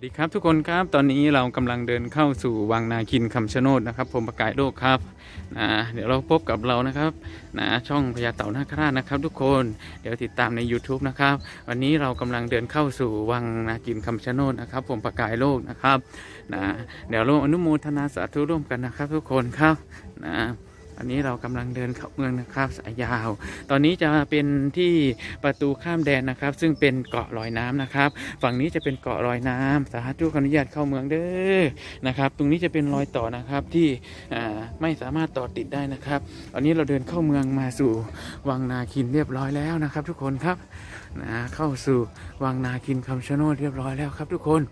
สวัสดีครับทุกคนครับตอนนี้เรากำลังเดินเข้าสู่วังนาคินคำชะโนดนะครับผมประกายโลกครับนะเดี๋ยวเราพบกับเรานะครับนะช่องพญาเต่านาคราชนะครับ ทุกคนเดี๋ยวติดตามใน YouTube นะครับวันนี้เรากำลังเดินเข้าสู่วังนาคินคำชะโนดนะครับผมประกายโลกนะครับนะเดี๋ยวร่วมอนุโมทนาสาธุร่วมกันนะครับ ทุกคนครับนะ อันนี้เรากำลังเดินเข้าเมืองนะครับสายยาว ตอนนี้จะเป็นที่ประตูข้ามแดนนะครับ ซึ่งเป็นเกาะลอยน้ำนะครับ ฝั่งนี้จะเป็นเกาะลอยน้ำสาธุขออนุญาตเข้าเมืองเด้อนะครับ ตรงนี้จะเป็นรอยต่อนะครับที่ไม่สามารถต่อติดได้นะครับตอนนี้เราเดินเข้าเมืองมาสู่วังนาคินเรียบร้อยแล้วนะครับ ทุกคนครับ นะเข้าสู่วังนาคินคำชะโนดเรียบร้อยแล้วครับทุกคน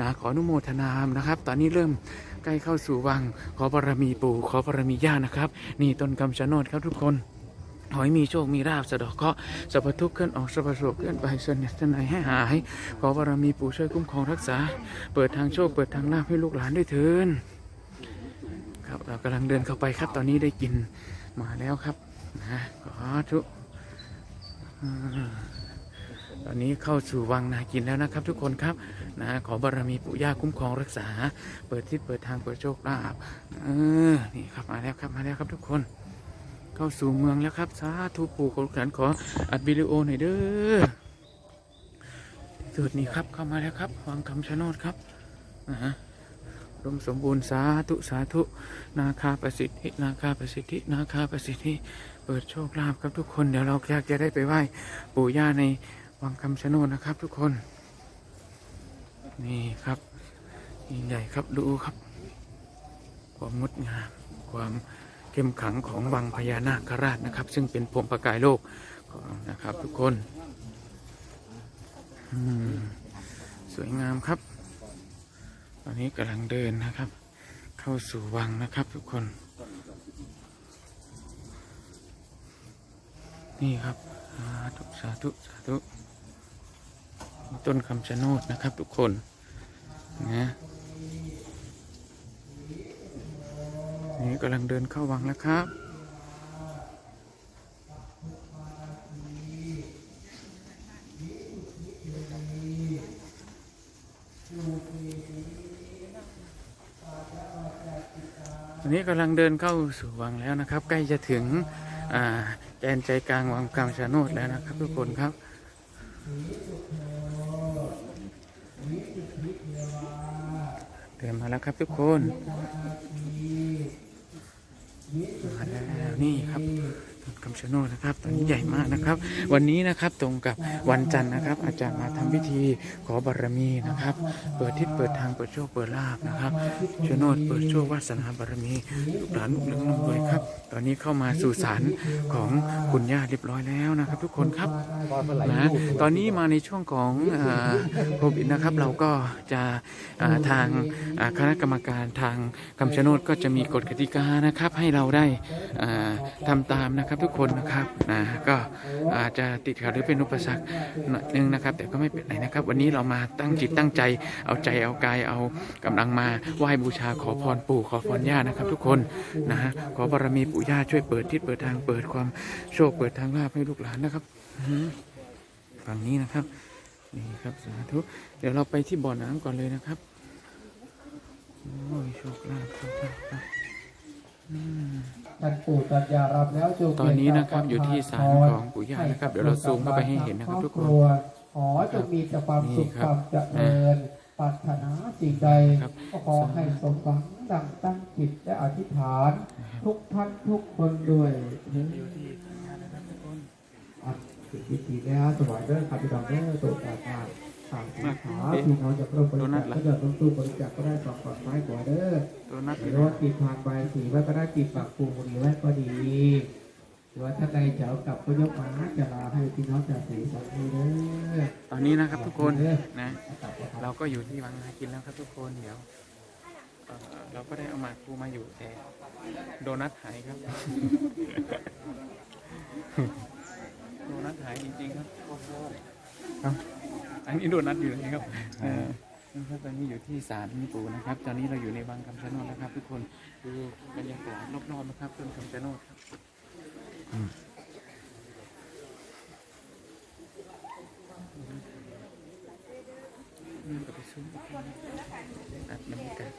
นะขออนุโมทนามนะครับ ตอนนี้เริ่มใกล้เข้าสู่วังขอบารมีปู่ขอบารมีย่านะครับ นี่ต้นคำชะโนดครับทุกคนขอให้มีโชค มีราบสะดอกเคราะห์สัพพทุกข์เคลื่อนออกสัพพโศกเคลื่อนไปเสนห์เสนให้หาย ขอบารมีปู่ช่วยคุ้มครองรักษา เปิดทางโชค เปิดทางลาภให้ลูกหลานด้วยเถินครับเรากำลังเดินเข้าไปครับ ตอนนี้ได้กินมาแล้วครับนะขอทุก ตอนนี้เข้าสู่วังนากินแล้วนะครับ ทุกคนครับนะขอบารมีปู่ย่าคุ้มครองรักษา เปิดทิศเปิดทางเปิดโชคลาภเออนี่ครับมาแล้วครับมาแล้วครับทุกคน เข้าสู่เมืองแล้วครับสาธุปู่ขอขันขออัดวิดีโอหน่อยเด้อสุดนี้ครับเข้ามาแล้วครับวังคำชะโนดครับนะฮะรมสมบูรณ์สาธุสาธุนาคาประสิทธิ นาคาประสิทธิ นาคาประสิทธิ เปิดโชคลาภครับทุกคนเดี๋ยวเราอยากจะได้ไปไหว้ปู่ย่าใน วังคำชะโนดนะครับ ทุกคน นี่ครับยิ่งใหญ่ครับดูครับ ความงดงาม ความเข้มขังของวังพญานาคราชนะครับ ซึ่งเป็นพรมประกายโลกนะครับ ทุกคนสวยงามครับ ตอนนี้กำลังเดินนะครับ เข้าสู่วังนะครับ ทุกคน นี่ครับ ธุสาธุสาธุต้นคำชะโนดนะครับทุกคนนะนี่กำลังเดินเข้าวังแล้วครับตอนนี้กำลังเดินเข้าสู่วังแล้วนะครับ ใกล้จะถึงอ่า แกนใจกลางวังการชะโนดแล้วนะครับ ทุกคนครับเดินมาแล้วครับทุกคนมาแล้วนี่ครับ ต้นคำชะโนดนะครับตอนนี้ใหญ่มากนะครับ วันนี้นะครับตรงกับวันจันทร์นะครับ อาจารย์มาทำพิธีขอบารมีนะครับ เปิดทิศเปิดทางเปิดโชคเปิดลาภนะครับชะโนดเปิดโชควาสนาบารมีลูกหลานลูกเลี้ยงลูกรวยครับ ตอนนี้เข้ามาสู่ศาลของคุณย่าเรียบร้อยแล้วนะครับ ทุกคนครับนะตอนนี้มาในช่วงของโควิดนะครับ เราก็จะทางคณะกรรมการทางคำชะโนดก็จะมีกฎกติกานะครับ ให้เราได้อ่าทำตามนะครับครับทุกคนนะครับนะก็อาจจะติดขัดหรือเป็นอุปสรรคหน่อยนึงนะครับ แต่ก็ไม่เป็นไรนะครับ วันนี้เรามาตั้งจิตตั้งใจ เอาใจเอากายเอากำลังมาไหว้บูชาขอพรปู่ขอพรย่านะครับ ทุกคนนะฮะขอบารมีปู่ย่าช่วยเปิดทิศเปิดทางเปิดความโชคเปิดทางลาภให้ลูกหลานนะครับฝั่งนี้นะครับนี่ครับสาธุเดี๋ยวเราไปที่บ่อน้ำก่อนเลยนะครับโอ้ยโชคลาภโชคลาภ ตัดยารับแล้วจงตอนนี้นะครับอยู่ที่ศาลของปู่ย่านะครับ เดี๋ยวเราซูมเข้าไปให้เห็นนะครับทุกคนรัวขอจงมีแต่ความสุขนี่คครับวามเจริญปรารถนาสิ่งใดครับก็ขอให้สมหวังดังตั้งจิตและอธิษฐาน ทุกท่านทุกคนด้วยอะสิ่งที่ดีแล้วสวายเด้อขับไปดอกเด้อตัวตาตา สามสีขาพี่น้องจะร่วมบริจาคก็จะต้องตู้บริจาคก็ได้สองขอดไม้กว่าเด้อตัวนัดหรือว่าติดทางใบสีไว้ก็ได้ติดปากปูหรือไว้ก็ดีหรือว่าถ้าใดจะเอากลับก็ยกมาจะลาให้พี่น้องจากสีสันนี้เด้อตอนนี้นะครับทุกคนนะกลับนะครับเราก็อยู่ที่วังนาคินแล้วครับทุกคนเดี๋ยวเอ่อเราก็ได้เอาหมากครูมาอยู่แต่โดนัทหายครับ โดนัทหายจริงๆครับครับ อันนี้โดนัทอยู่ไหนครับเออนะครับตอนนี้อยู่ที่ศาลปู่นะครับ ตอนนี้เราอยู่ในวังคำชะโนดนะครับ ทุกคนดูบรรยากาศรอบๆนะครับต้นคำชะโนดครับก็ไปซุ้มอัดบรรยากาศ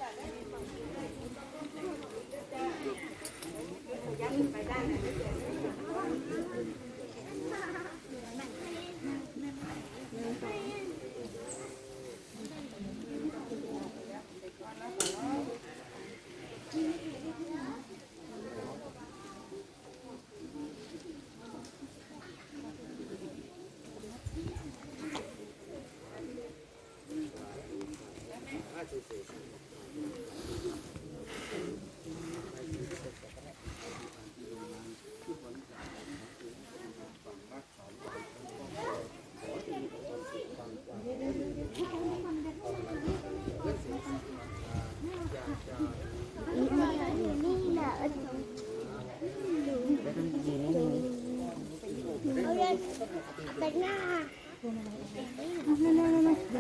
แต่งหน้า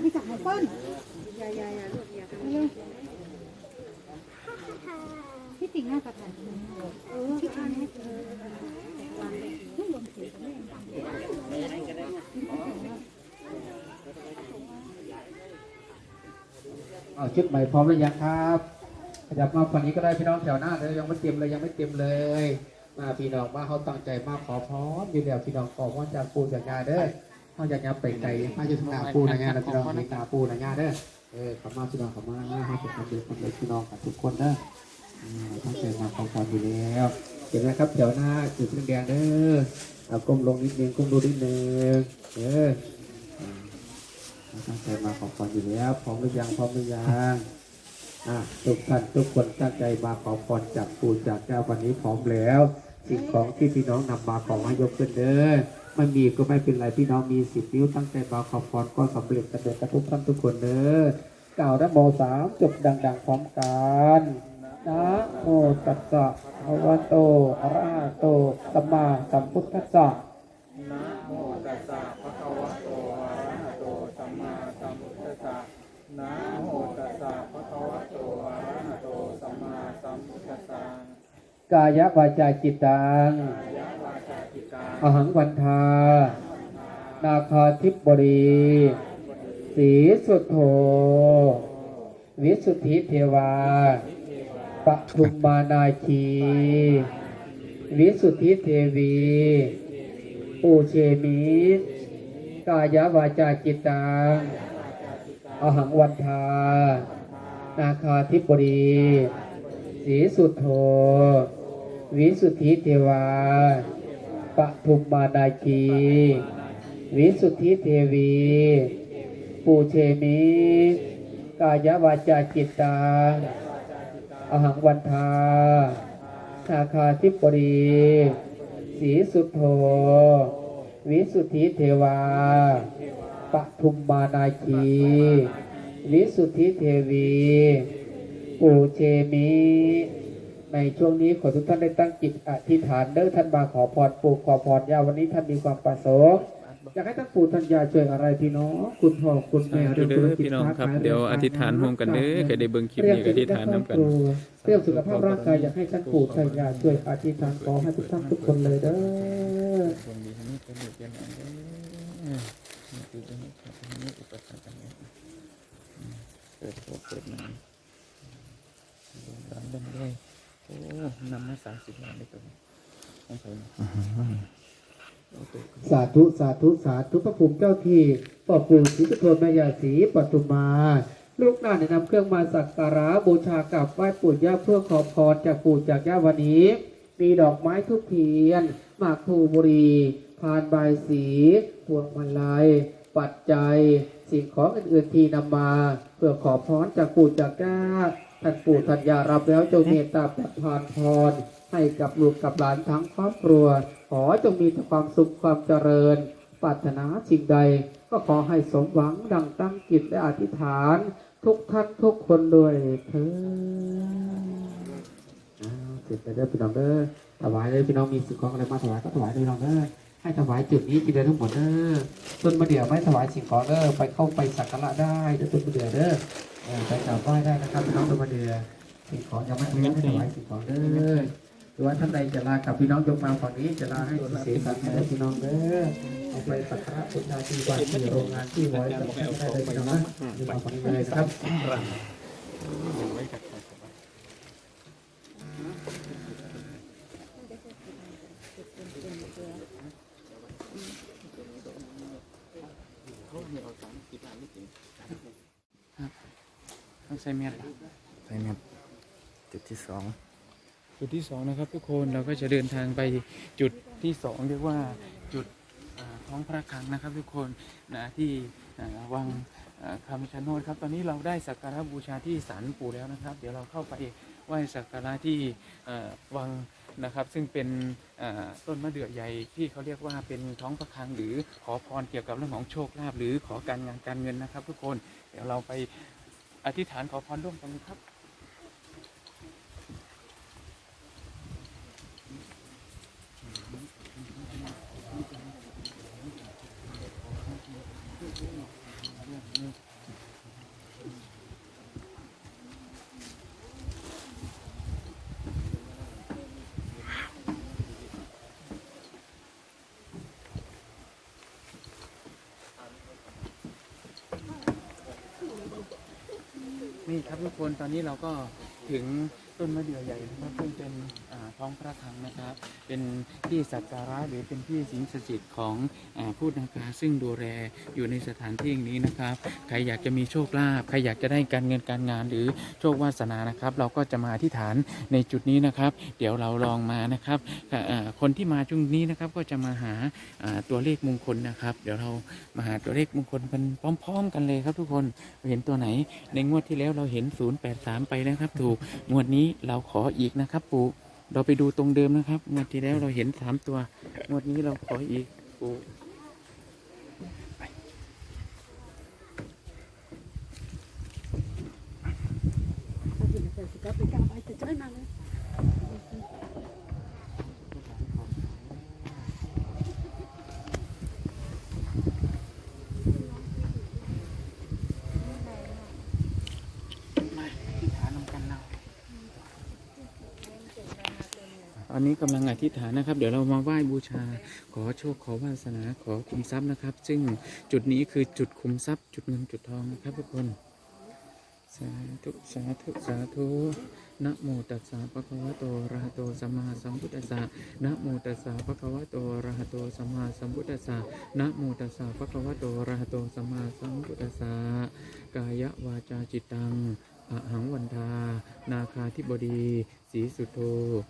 พี่จับหัวก้นพี่ติ่งหน้ากับถ่ายพี่ทำให้เธอ เอา ชุดใหม่พร้อมหรือยังครับขยับมาฝั่งนี้ก็ได้พี่น้องแถวหน้าเลยยังไม่เต็มเลยยังไม่เต็มเลย มาพี่น้องมาเขาตั้งใจมาขอพรอยู่แล้วพี่น้องขอพรจากปูจากงาเด้อเขาจากงาไปไกลมาอยู่ทางหน้าปูนะงานะพี่น้องมีตาปูนะงานเด้อเออขอมาพี่น้องขอมาหน้าให้เป็นคนเดียวคนเดียวพี่น้องกับทุกคนเด้อตั้งใจมาขอพรอยู่แล้วเห็นไหมครับแถวหน้าจุดแดงเด้อเอาก้มลงนิดนึงก้มดูนิดนึงเออ ตั้งใจมาขอพรอยู่แล้วพร้อมหรือยังพร้อมหรือยังอะทุกท่านทุกคนตั้งใจมาขอพรจากปู่จากเจ้าวันนี้พร้อมแล้ว สิ่งของที่พี่น้องนำมาขอให้ยกขึ้นเด้อไม่มีก็ไม่เป็นไรพี่น้องมีสิบนิ้วตั้งใจมาขอพรก็สำเร็จกันเด็จกันทุกท่านทุกคนเด้อกล่าวนะโมสามจบดัง ๆ พร้อมกันนะโมตัสสะภะวะโตอะระหะโตสัมมาสัมพุทธัสสะนะโมตัสสะภะคะวะโตอะระหะโตสัมมาสัมพุทธัสสะ นะโมตัสสะภะคะวะโตอะระหะโตสัมมาสัมพุทธัสสะกายวาจาจิตตังยะวาจาจิตาอหังวันทา นาคาทิบบรีสีสุทโธวิสุทธิเทวาปทุมมานาคี วิสุทธิเทวีปูเชมิกายวาจาจิตตัง อหังวันทา นาคาทิบบรีสีสุโธ วิสุทธิเทวาปทุมมานาคี วิสุทธิเทวี ปูเชมิ กายวาจาจิตตังอหังวันทา นาคาทิปรีสีสุโธ วิสุทธิเทวา ปทุมมานาคี วิสุทธิเทวีปูเชมิ ในช่วงนี้ขอทุกท่านได้ตั้งจิตอธิษฐานเด้อท่านมาขอพรปู่ขอพรยาวันนี้ท่านมีความประสงค์อยากให้ท่านปู่ท่านยาช่วยอะไรพี่น้องคุณพ่อคุณแม่ดูเด้อพี่น้องครับเดี๋ยวอธิษฐานร่วมกันเด้อเคยได้เบิ่งคลิปนี้ก็อธิษฐานนํกันเรื่องสุขภาพร่างกายอยากให้ท่านปู่ท่านยาช่วยอธิษฐานขอให้ทุกท่านทุกคนเลยเด้อคน ดีคนนี้เป็นเด็กเป็นอะไรเด้อคือเป็นครับนี้อุปสรรคอะไรเปิดโเปิดหนังโดนร้านเล่นด้วยโอ้นำมาสามสิบล้านได้ตัวนี้ต้องใช้สาธุสาธุสาธุพระภูมิเจ้าที่พ่อปู่ศรีสุโธม่ยาศรีปทุมา ลูกหน้านได้นำเครื่องมาสักการะบูชากราบไหว้ปู่ย่าเพื่อขอพรจากปู่จากย่าวันนี้ มีดอกไม้ทุกเทียนหมากพลูบุรีานใบสีพวงมาลัย ปัจจัย สิ่งของอื่น ๆ ที่นำมา เพื่อขอพรจากปู่จากย่าท่านปู่ท่านย่ารับแล้วจงเมตตาประทานพรให้กับลูกกับหลานทั้งครอบครัว ขอจงมีแต่ความสุขความเจริญ ปรารถนาสิ่งใด ก็ขอให้สมหวังดังตั้งจิตและอธิษฐาน ทุกท่านทุกคนด้วยเถิดอ้าวเสร็จไปเด้อพี่น้องเด้อถวายเลยพี่น้องมีสิ่งของอะไรมาถวายก็ถวายเลยน้องเด้อ ให้ถวายจุดนี้ทีเดียวทั้งหมดเด้อต้นมะเดื่อไม่ถวายสิ่งของเด้อไปเข้าไปสักการะได้เด้อต้นมะเดื่อเด้อเออไปกราบไหว้ได้นะครับพี่น้องต้นมะเดื่อสิ่งของยังไม่ไม่ให้ถวายสิ่งของเด้อหรือว่าท่านใดจะลากับพี่น้องยกมาฝั่งนี้จะลาให้เสียสัตว์ให้พี่น้องเด้อเอาไปสักการะพุทธาที่วัดที่โรงงานที่ไว้สักการะได้เลยพี่น้องนะยกมาฝั่งนี้เลยนะครับ ต้องใช้เมียดใช่ครับจุดที่สองจุดที่สองนะครับ ทุกคนเราก็จะเดินทางไปจุดที่สองเรียกว่าจุดอ่าท้องพระคลังนะครับ ทุกคนนะที่อ่าวังอ่าคำชะโนดครับ ตอนนี้เราได้สักการะบูชาที่ศาลปู่แล้วนะครับ เดี๋ยวเราเข้าไปไหว้สักการะที่อ่าวังนะครับ ซึ่งเป็นอ่าต้นมะเดื่อใหญ่ที่เขาเรียกว่าเป็นท้องพระคลังหรือขอพรเกี่ยวกับเรื่องของโชคลาภหรือขอการงานการเงินนะครับ ทุกคนเดี๋ยวเราไป อธิษฐานขอพรร่วมกันครับ นี่ คนตอนนี้เราก็ถึงต้นมะเดื่อใหญ่นะครับซึ่งเป็น ร้องพระคลังนะครับ เป็นที่สักการะหรือเป็นที่สิงสถิตของอผู้นังกาซึ่งดูแลอยู่ในสถานที่แห่งนี้นะครับ ใครอยากจะมีโชคลาภใครอยากจะได้การเงินการงาน หรือโชควาสนานะครับ เราก็จะมาอธิษฐานในจุดนี้นะครับ เดี๋ยวเราลองมานะครับคนที่มาช่วงนี้นะครับก็จะมาหาอ่าตัวเลขมงคลนะครับ เดี๋ยวเรามาหาตัวเลขมงคลกันพร้อม ๆ กันเลยครับทุกคนเห็นตัวไหน ในงวดที่แล้วเราเห็น 083 ไปนะครับ ถูกงวดนี้เราขออีกนะครับปู่ เราไปดูตรงเดิมนะครับงวดที่แล้วเราเห็นสามตัวงวดนี้เราขออีกปู่มาอธิษฐานนำกันเราอั นนี้กำลังอธิษฐานนะครับ เดี๋ยวเรามาไหว้บูชา ขอโชคขอวาสนาขอคุมทรัพย์นะครับ ซึ่งจุดนี้คือจุดคุมทรัพย์ จุดเงินจุดทองนะครับทุกคนสาธุสาธุสาธุนะโมตัสสะภะคะวะโตระหะโตสัมมาสัมพุทธัสสะนะโมตัสสะภะคะวะโตระหะโตสัมมาสัมพุทธัสสะนะโมตัสสะภะคะวะโตระหะโตสัมมาสัมพุทธัสสะกายวาจาจิตตังอหังวันทา นาคาธิบดี สีสุโธ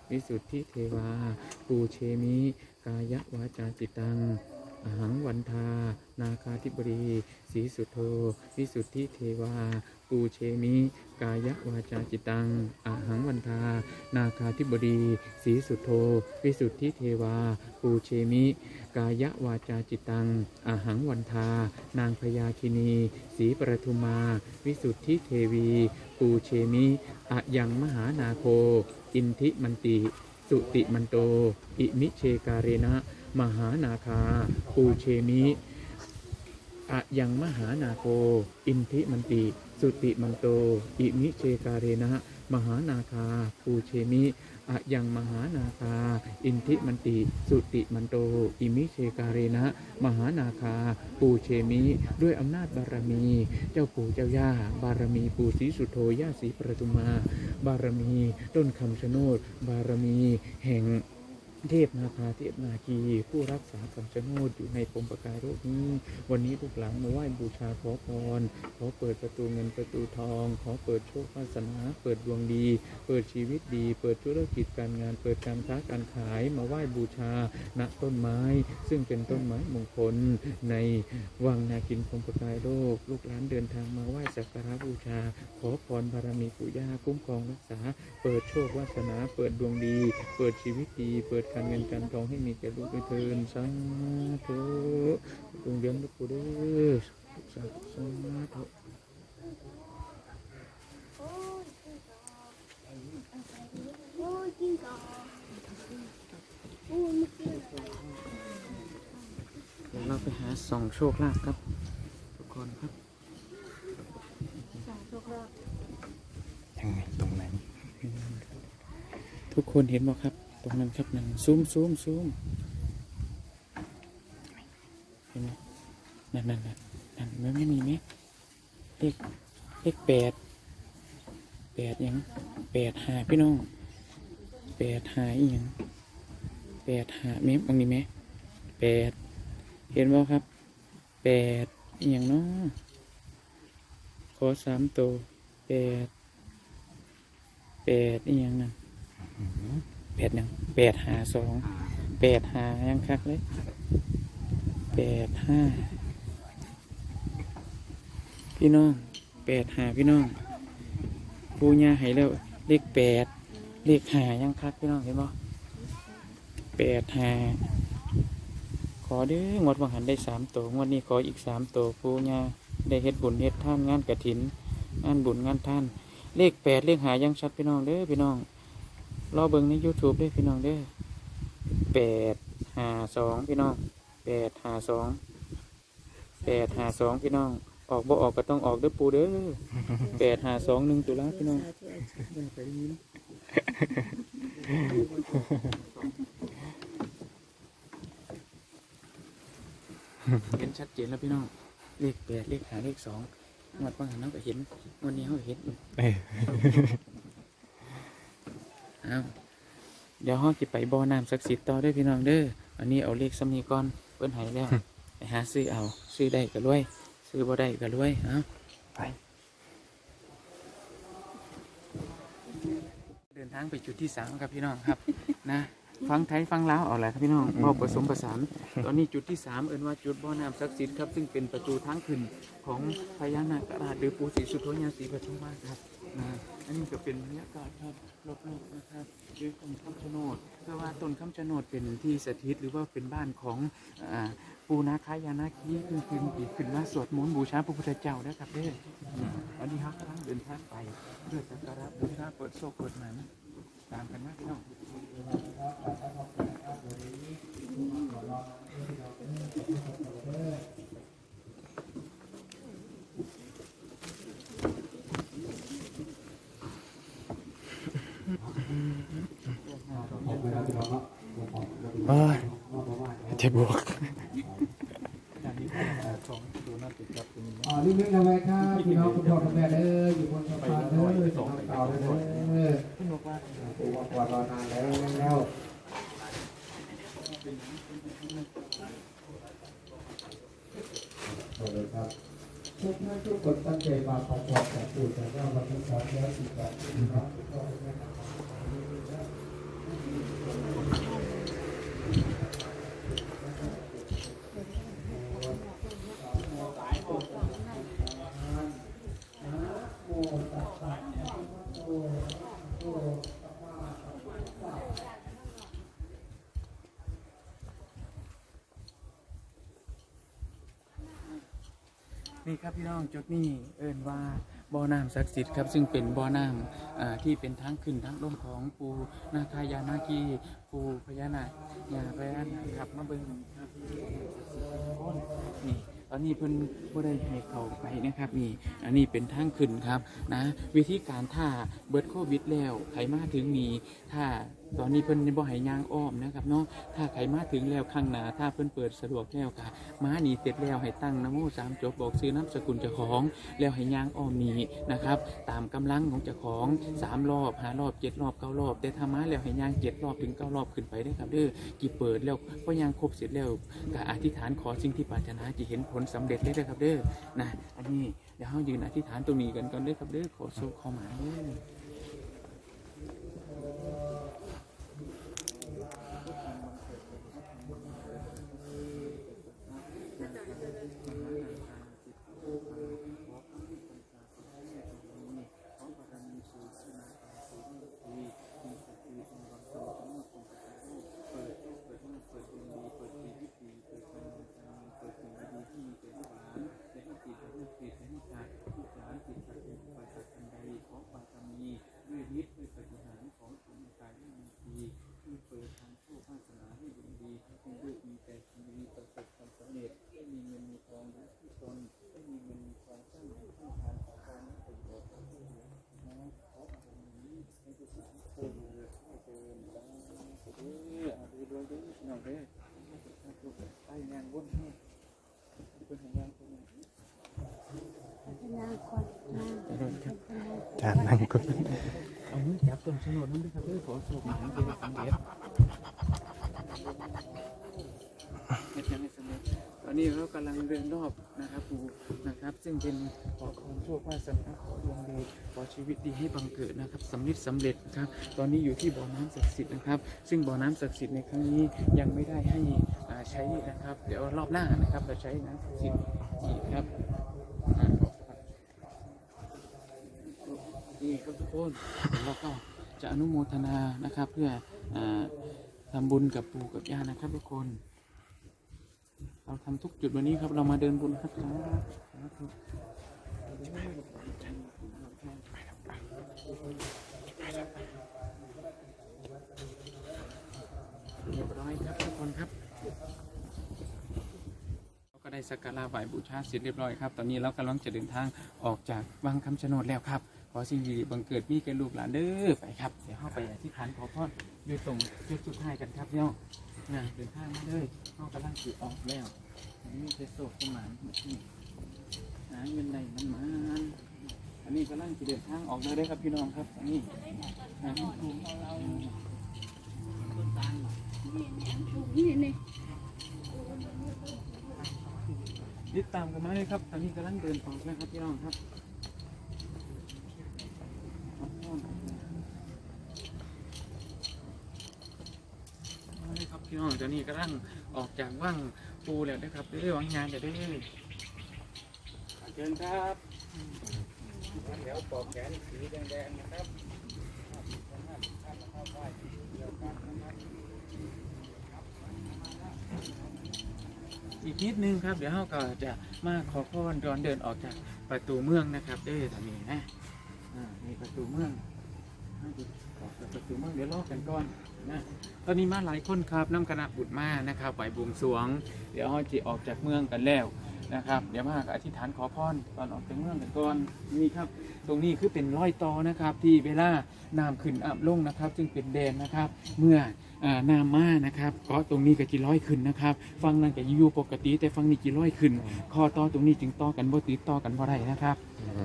วิสุทธิเทวา ปูเชมิ กายวาจาจิตังอหังวันทา นาคาธิบดีสีสุโธวิสุทธิเทวา ปูเชมิ กายวาจาจิตังอหังวันทา นาคาธิบดีสีสุโธวิสุทธิเทวา ปูเชมิ กายวาจาจิตังอหังวันทา นางพญาคินีสีปทุมา วิสุทธิเทวี ปูเชมิอะยังมหานาโค อินทิมันติ สุติมันโต อิมิเชการเรนะ มหานาคา ปูเชมิอะยังมหานาโค อินทิมันติ สุติมันโต อิมิเชการเรนะ มหานาคาปูเชมิอะยังมหานาคา อินทิมันติ สุติมันโต อิมิเชการเรนะ มหานาคา ปูเชมิ ด้วยอำนาจบารมี เจ้าปู่เจ้าย่า บารมีปู่ศรีสุโธย่าศรีประตุมา บารมี ต้นคำชะโนด บารมี แห่ง เทพนาคาเทพนาคีผู้รักษาคำชะโนดอยู่ในปมประกายโลกนี้ วันนี้ลูกหลานมาไหว้บูชาขอพรขอเปิดประตูเงินประตูทอง ขอเปิดโชควาสนา เปิดดวงดี เปิดชีวิตดี เปิดธุรกิจการงาน เปิดการค้าการขายมาไหว้บูชาณต้นไม้ ซึ่งเป็นต้นไม้มงคลในวังนาคินคงประกายโลก ลูกหลานเดินทางมาไหว้สักการะบูชา ขอพรบารมีปู่ย่าคุ้มครองรักษา เปิดโชควาสนา เปิดดวงดี เปิดชีวิตดี เปิดการเงินการทองให้มีแก่ลูกด้วยเทินสาธุดวงเดือนลูกปู่เด้อสาธุสาธุโอ้ยกินก่อนโอ้ยไม่กินอะไรเดี๋ยวเราไปหาส่องโชคลาภครับ ทุกคนครับยังไงตรงไหน ทุกคนเห็นไหมครับ ตรงนั้นครับนั่นซูมซูมซูมเห็นไหมนั่นนั่นนั่นนั่นไม่ไม่มีไหมเลขเลขแปดแปดยังแปดหาพี่น้องแปดหาอีหยังแปดหาเมฟบางนี้ไหมแปดเห็นบ่ครับแปดอีหยังเนาะขอสามตัวแปดแปดอีหยังนั่น แปดหนึ่งแปดหาสองแปดหายังคักเลยแปดห้าพี่น้องแปดหาพี่น้องปูญาให้แล้วเลขแปดเลขหายังคักพี่น้องเห็นบ่แปดหาขอเด้องวดวังหันได้สามตัวงวดนี้ขออีกสามตัวปูญาได้เฮ็ดบุญเฮ็ดท่านงานกระถิน งานบุญงานท่าน เลขแปดเลขหายังชัดพี่น้องเด้อพี่น้อง รอเบิ่งใน YouTube ด้วยพี่น้องเด้อแปดห้าสองพี่น้องแปดห้าสองแปดห้าสองพี่น้อง ออกบ่ออกก็ต้องออกเด้อปูเด้อแปดห้าสองหนึ่งตุลาพี่น้องเห็นชัดเจนแล้วพี่น้องเลขแปดเลขหาเลขสองงวดบางหันเราก็เห็นงวันนี้เขาก็เห็น อ้าวเดี๋ยวห้องจิไปบ่อน้ำศักดิ์สิทธิ์ต่อเด้วยพี่น้องเด้ออันนี้เอาเลขสำนีก่อนเปิ้นใหายแล้วไปหาซื้อเอาซื้อได้ก็รวย ซื้อบ่ได้ก็รวยเอ้าไป เดินทางไปจุดที่สามครับพี่น้องครับ นะ ฟังไทยฟังลาวเอาแหละครับพี่น้องพอผสมผสาน ตอนนี้จุดที่สามเอิ้นว่าจุดบ่อน้ำศักดิ์สิทธิ์ครับซึ่งเป็นประตูทางขึ้นของพญานาคราชหรือปู่ศรีสุโธญาศรีปทุมมาครับ นะอันนี้ก็เป็นบรรยากาศครับรอบๆนะครับด้วยต้นคำชะโนดเพื่อว่าต้นคำชะโนดเป็นที่สถิตหรือว่าเป็นบ้านของอ่าปูนาคายานาคีคือคือปีขึ้นมาสวดมนต์บูชาพระพุทธเจ้านะครับเด้ออืมอันนี้ครับกำลังเดินทางไปเพื่อสักการะบูชาเปิดโซเปิดหมันตามกันมากพี่น้อง บบวกอ่านี่นึกเอาไว้ครับพี่น้องคุณพ่อคุณแม่เด้ออยู่บนสะพานเด้ออยู่บนเก่าเด้อเด้อปู่ว่ากวาดรอนานแล้วเอาเลยครับทุกท่านทุกคนตั้งใจมาขอพรจากปู่จากย่าวันที่สามแล้วสิบแปดครับคุณพ่อคุณแม่ครับ นี่ครับพี่น้องจุดนี้เอิ้นว่าบ่อน้ำศักดิ์สิทธิ์ครับซึ่งเป็นบ่อน้ำอ่าที่เป็นทั้งขึ้นทั้งลงของปูนาคายานาคีปูพญานาคยาพญานาคครับมาเบิ่งครับนี่ อนนี้เพิ่นบ่ได้ให้เขาไปนะครับนี่ อันนี้เป็นทางขึ้นครับนะ วิธีการถ้าเบิดโควิดแล้วใครมาถึงมีถ้าตอนนี้เพิ่นบ่ให้ย่างอ้อมนะครับเนาะถ้าใครมาถึงแล้วข้างหน้าถ้าเพิ่นเปิดสะดวกแล้วก็มาหนีเสร็จแล้วให้ตั้งนโมสามจบบอกซื้อน้ำสกุลเจ้าของ แล้วให้ย่างอ้อมนี้นะครับ ตามกำลังของเจ้าของสามรอบห้ารอบเจ็ดรอบเก้ารอบ แต่ถ้ามาแล้วให้ย่างเจ็ดรอบถึงเก้ารอบขึ้นไปได้ครับเด้อกี่เปิดแล้วก็ย่างครบเสร็จแล้วก็อธิษฐานขอสิ่งที่ปรารถนาจะเห็นผลสำเร็จเลยนะครับเด้อนะอันนี้เดี๋ยวเรายืนอธิษฐานตรงนี้กันก่อนเด้อครับเด้อขอโชคขอหมายเด้อ ข จานนั่งก็เอามือจับต้นชะโนดนั่นด้วยครับเพื่อขอสูบหนังเป็นสำเร็จเฮ็ดยังไม่สำเร็จตอนนี้เรากำลังเดินรอบนะครับปูนะครับ ซึ่งเป็นขอความโชควาสนาขอดวงดีขอชีวิตดีให้บังเกิดนะครับสำเร็จสำเร็จครับ ตอนนี้อยู่ที่บ่อน้ำศักดิ์สิทธิ์นะครับ ซึ่งบ่อน้ำศักดิ์สิทธิ์ในครั้งนี้ยังไม่ได้ให้ใช้นะครับ เดี๋ยวรอบหน้านะครับเราใช้น้ำศักดิ์สิทธิ์อีกครับอ่า นี่ครับทุกคนเดี๋ยวเราก็จะอนุโมทนานะครับ เพื่ออทำบุญกับปู่กับย่านะครับทุกคน เราทำทุกจุดวันนี้ครับเรามาเดินบุญครับสาเรียบร้อยครับทุกคนครับเราก็ได้สักการะไหว้บูชาเสร็จเรียบร้อยครับ ตอนนี้เรากำลังจะเดินทางออกจากวังคำชะโนดแล้วครับ ขอสิ่งดีบังเกิดมีแก่ลูกหลานเด้อไปครับ เดี๋ยวเข้าไปอธิษฐานขอพรอยู่ตรงจุดสุดท้ายกันครับเนาะนะเดินทางมาเลยเขากำลังสือออกแล้วนี่จะโศกสมานนี่หาเงินใดมันมาอันนี้กำลังจะเดินทางออกเลยได้ครับพี่น้องครับ อันนี้หาเงินทุนนี่นี่ติดตามกันมาเลยครับ ตอนนี้กำลังเดินออกแล้วครับพี่น้องครับมาเลยครับพี่ น้องตอนนี้กำลังออกจากว่างปูแล้วนะครับเรื่อยๆวางงานเดี๋ยวเด้อเชิญครับเดี๋ยวปอกแขนสีแดงๆนะครับอีกนิดนึงครับเดี๋ยวเราก็จะมาขอพรตอนเดินออกจากประตูเมืองนะครับเด้อตอนนี้นะอ่านี่ประตูเมืองอ่าออกจากประตูเมืองเดี๋ยวรอกันก่อน นะตอนนี้มาหลายคนครับน้ำคณะบุตรมานะครับไหวบวงสรวง เดี๋ยวเราจะออกจากเมืองกันแล้วนะครับ เดี๋ยวมาอธิษฐานขอพรตอนออกจากเมืองกันก่อนนี่ครับ ตรงนี้คือเป็นร้อยตอนะครับ ที่เวลาน้ำขึ้นอับลงนะครับซึ่งเป็นแดนนะครับ เมื่ออ่าน้ำมานะครับก็ตรงนี้ก็จีร้อยขึ้นนะครับฟังนั้นก็อยู่ปกติแต่ฟังนี้จีร้อยขึ้นคอต่อตรงนี้จึงต่อกันบ่ติดต่อกันบ่ได้นะครับ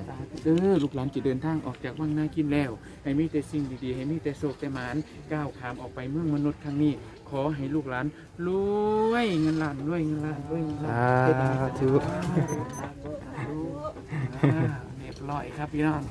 สาธุเด้อลูกหลานจะเดินทางออกจากวังนากินแล้ว ให้มีแต่สิ่งดีๆ ให้มีแต่โศกแต่หมานก้าวขามออกไปเมืองมนุษย์ครั้งนี้ ขอให้ลูกหลานรวยเงินล้านรวยเงินล้านรวยเงินล้านสาธุอ่าเรียบร้อยครับพี่น้อง